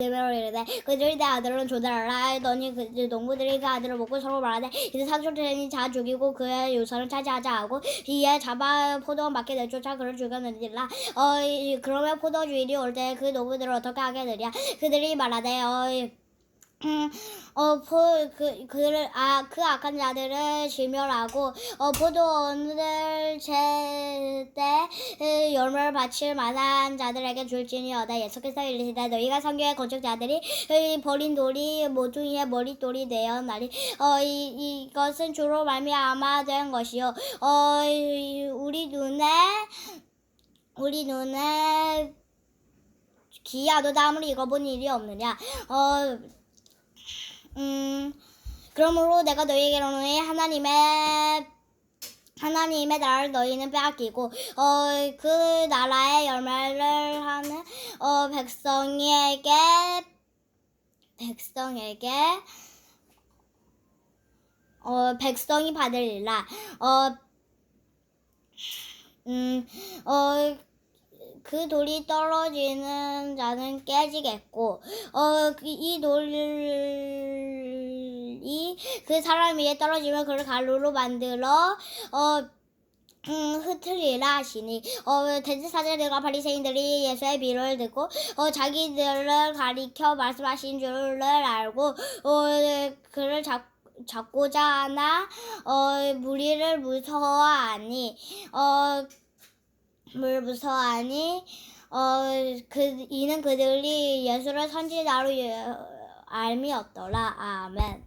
대로 이르되 그들이 내 아들은 조달하라 하더니 그 농부들이 그 아들을 먹고 서로 말하되 이제 사촌들이 자 죽이고 그의 유산을 차지하자 하고 이에 잡아 포도원 밖에 내쫓아 그를 죽였느니라. 어 이- 그러면 포도 주일이 올 때 그 농부들을 어떻게 하겠느냐 그들이 말하되 어 음, 어, 포, 그, 그를, 아, 그 악한 자들을 실멸하고, 어, 포도원을 제때 그 열매를 바칠 만한 자들에게 줄지니어다. 예수께서 이르시되 너희가 성경의 건축자들이 이 버린 돌이 모퉁이의 머릿돌이 되었나니 어, 이, 이것은 주로 말미암아 된 것이요. 어, 이- 우리 눈에 우리 눈에 기야도 아무리 읽어본 일이 없느냐. 어, 음, 그러므로 내가 너희에게로는 하나님의 하나님의 나라를 너희는 빼앗기고 어 그 나라의 열매를 하는 어 백성에게 백성에게 어 백성이 받으리라. 어음어 그 돌이 떨어지는 자는 깨지겠고, 어, 그- 이 돌이 그 사람 위에 떨어지면 그를 가루로 만들어, 어, 음, 흩으리라 하시니, 어, 대제사장들과 바리새인들이 예수의 비를 듣고, 어, 자기들을 가리켜 말씀하신 줄을 알고, 어, 그를 잡, 잡고자 하나, 어, 무리를 무서워하니, 어, 물 무서워하니 어 그 이는 그들이 예수를 선지자로 예- 알미었더라 아멘.